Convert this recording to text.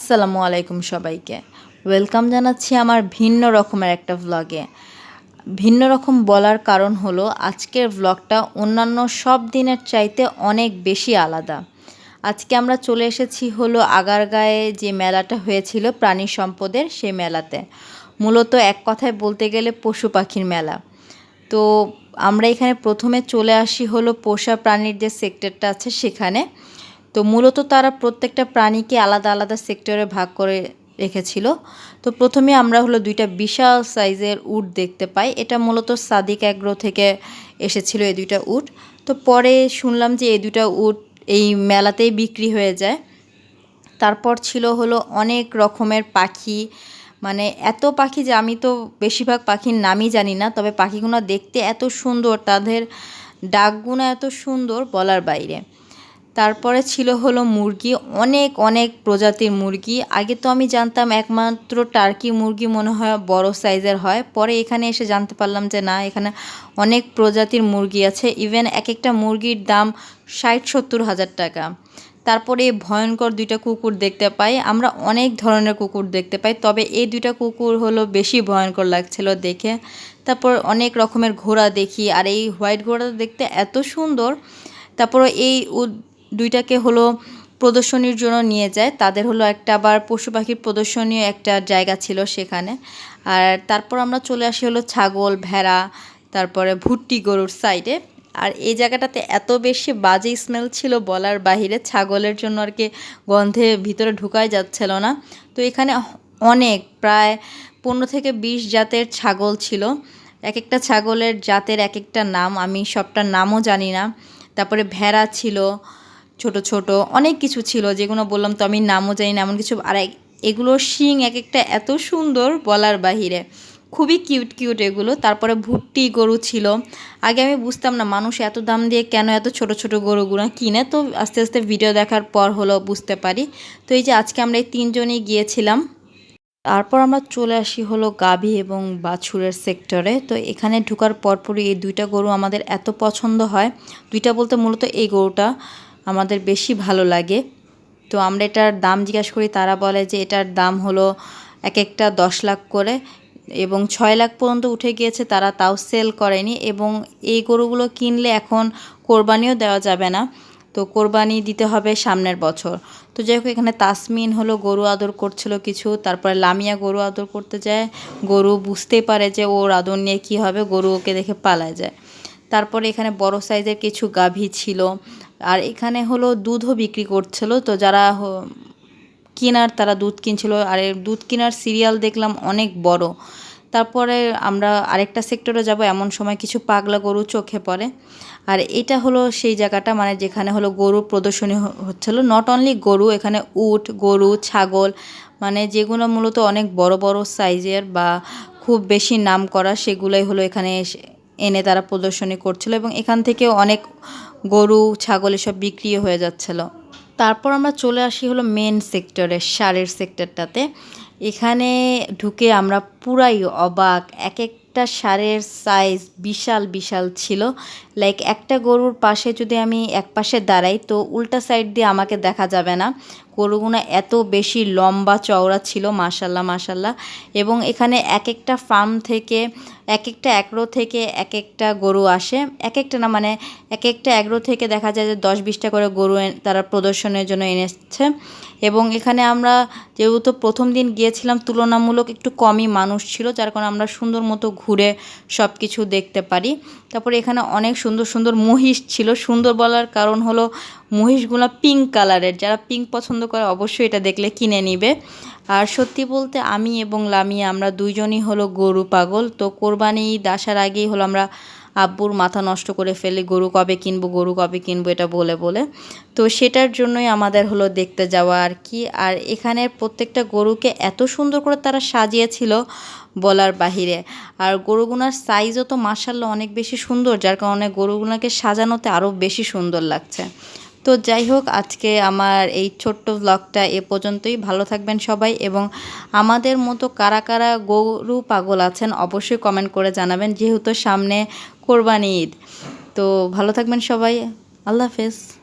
আসসালামু আলাইকুম সবাইকে। ওয়েলকাম জানাচ্ছি আমার ভিন্ন রকমের একটা ভ্লগে ভিন্ন রকম বলার কারণ হলো, আজকের ভ্লগটা অন্যান্য সব দিনের চাইতে অনেক বেশি আলাদা। আজকে আমরা চলে এসেছি হলো আগারগাঁয়ে যে মেলাটা হয়েছিল প্রাণী সম্পদের সেই মেলাতে। মূলত এক কথায় বলতে গেলে পশু পাখির মেলা। তো আমরা এখানে প্রথমে চলে আসি হলো পোষা প্রাণীর যে সেক্টরটা আছে সেখানে। তো মূলত তারা প্রত্যেকটা প্রাণীকে আলাদা আলাদা সেক্টরে ভাগ করে রেখেছিল। তো প্রথমে আমরা হলো দুইটা বিশাল সাইজের উট দেখতে পাই। এটা মূলত সাদিক অ্যাগ্রো থেকে এসেছিল এই দুইটা উট। তো পরে শুনলাম যে এই দুইটা উট এই মেলাতেই বিক্রি হয়ে যায়। তারপর ছিল হলো অনেক রকমের পাখি। মানে এত পাখি যে আমি তো বেশিরভাগ পাখির নামই জানি না, তবে পাখিগুলো দেখতে এত সুন্দর, তাদের ডাকগুলো এত সুন্দর বলার বাইরে। তারপরে ছিল হলো মুরগি, অনেক অনেক প্রজাতির মুরগি। আগে তো আমি জানতাম একমাত্র টার্কি মুরগি মনে হয় বড় সাইজের হয়। পরে এখানে এসে জানতে পারলাম যে না, এখানে অনেক প্রজাতির মুরগি আছে। ইভেন এক একটা মুরগির দাম ষাট, সত্তর হাজার টাকা। তারপরে ভয়ঙ্কর দুইটা কুকুর দেখতে পাই। আমরা অনেক ধরনের কুকুর দেখতে পাই, তবে এই দুইটা কুকুর হলো বেশি ভয়ঙ্কর লাগছিল দেখে। তারপর অনেক রকমের ঘোড়া দেখি, আর এই হোয়াইট ঘোড়া দেখতে এত সুন্দর। তারপর এই দুইটাকে হলো প্রদর্শনীর জন্য নিয়ে যায়। তাদের হলো একটা আবার পশু পাখির প্রদর্শনীয় একটা জায়গা ছিল সেখানে। আর তারপর আমরা চলে আসি হলো ছাগল, ভেড়া, তারপরে ভুট্টি গরুর সাইডে আর এই জায়গাটাতে এত বেশি বাজে স্মেল ছিল বলার বাহিরে ছাগলের জন্য আর কি গন্ধে ভিতরে ঢুকাই যাচ্ছিল না। তো এখানে অনেক, প্রায় পনেরো থেকে বিশ জাতের ছাগল ছিল। এক একটা ছাগলের জাতের এক একটা নাম, আমি সবটার নামও জানি না। তারপরে ভেড়া ছিল ছোট ছোট, অনেক কিছু ছিল যেগুলো বললাম তো আমি নামও জানি না, এমন কিছু। আর এগুলোর শিং এক একটা এত সুন্দর বলার বাহিরে। খুবই কিউট কিউট এগুলো। তারপরে ভুট্টি গরু ছিল। আগে আমি বুঝতাম না মানুষ এত দাম দিয়ে কেন এত ছোট ছোট গরুগুলো কিনে। তো আস্তে আস্তে ভিডিও দেখার পর হলো বুঝতে পারি। তো এই যে আজকে আমরা এই তিনজনই গিয়েছিলাম। তারপর আমরা চলে আসি হলো গাভী এবং বাছুরের সেক্টরে তো এখানে ঢুকার পরপরই এই দুইটা গরু আমাদের এত পছন্দ হয়। দুইটা বলতে মূলত এই গরুটা। আমাদের বেশি ভালো লাগে। তো আমরা এটার দাম জিজ্ঞাসা করি, তারা বলে যে এটার দাম হলো এক একটা দশ লাখ করে এবং ছয় লাখ পর্যন্ত উঠে গিয়েছে, তারা তাও সেল করেনি এবং এই গরুগুলো কিনলে এখন কোরবানিও দেওয়া যাবে না। তো কোরবানি দিতে হবে সামনের বছর। তো যাই হোক, এখানে তাসমিন হলো গরু আদর করছিল কিছু, তারপরে লামিয়া গরু আদর করতে যায়। গরু বুঝতে পারে যে ওর আদর নিয়ে কী হবে, গরু ওকে দেখে পালা যায়। তারপরে এখানে বড় সাইজের কিছু গাভী ছিল। আর এখানে হলো দুধও বিক্রি করছিল। তো যারা কেনার তারা দুধ কিনছিল। আর দুধ কেনার সিরিয়াল দেখলাম অনেক বড়। তারপরে আমরা আরেকটা সেক্টরে যাব। এমন সময় কিছু পাগলা গরু চোখে পড়ে। আর এটা হলো সেই জায়গাটা মানে যেখানে হলো গরু প্রদর্শনী হচ্ছিল। নট অনলি গরু, এখানে উট, গরু, ছাগল মানে যেগুলো মূলত অনেক বড় বড় সাইজের বা খুব বেশি নাম করা সেগুলোই হলো এখানে এনে তারা প্রদর্শনী করছিল। এবং এখান থেকে অনেক গরু, ছাগল এসব বিক্রিও হয়ে যাচ্ছিল। তারপর আমরা চলে আসি হলো মেন সেক্টরে সারের সেক্টরটাতে এখানে ঢুকে আমরা পুরাই অবাক এক একটা সারের সাইজ বিশাল বিশাল ছিল। লাইক একটা গরুর পাশে যদি আমি এক পাশে দাঁড়াই, তো উল্টা সাইড দিয়ে আমাকে দেখা যাবে না। গরুগুলো এত বেশি লম্বা চওড়া ছিল মাসাল্লাহ মাসাল্লাহ এবং এখানে এক একটা ফার্ম থেকে এক একটা অ্যাগ্রো থেকে এক একটা গরু আসে। এক একটা না মানে এক একটা অ্যাগ্রো থেকে দেখা যায় যে দশ বিশটা করে গরু তারা প্রদর্শনের জন্য এনেছে। এবং এখানে আমরা যেহেতু প্রথম দিন গিয়েছিলাম, তুলনামূলক একটু কমই মানুষ ছিল, যার কারণে আমরা সুন্দর মতো ঘুরে সব কিছু দেখতে পারি। তারপরে এখানে অনেক সুন্দর সুন্দর মহিষ ছিল। সুন্দর বলার কারণ হলো মহিষগুলো পিঙ্ক কালারের যারা পিঙ্ক পছন্দ করে অবশ্যই এটা দেখলে কিনে নিবে। আর সত্যি বলতে আমি এবং লামিয়া আমরা দুইজনই হলো গরু পাগল। তো কোরবানি ঈদ আসার আগেই হলো আমরা আব্বুর মাথা নষ্ট করে ফেলি, গরু কবে কিনবো, গরু কবে কিনবো এটা বলে বলে। তো সেটার জন্যই আমাদের হলো দেখতে যাওয়া আর কি। আর এখানের প্রত্যেকটা গরুকে এত সুন্দর করে তারা সাজিয়েছিল বলার বাহিরে। আর গরুগুনার সাইজও তো মার্শাল্লাহ অনেক বেশি সুন্দর, যার কারণে গরুগুনাকে সাজানোতে আরও বেশি সুন্দর লাগছে। তো যাই হোক, আজকে আমার এই ছোট্ট ব্লগটা এ পর্যন্তই। ভালো থাকবেন সবাই এবং আমাদের মতো কারা কারা গরু পাগল আছেন অবশ্যই কমেন্ট করে জানাবেন, যেহেতু সামনে কোরবানি ঈদ। তো ভালো থাকবেন সবাই। আল্লাহ হাফেজ।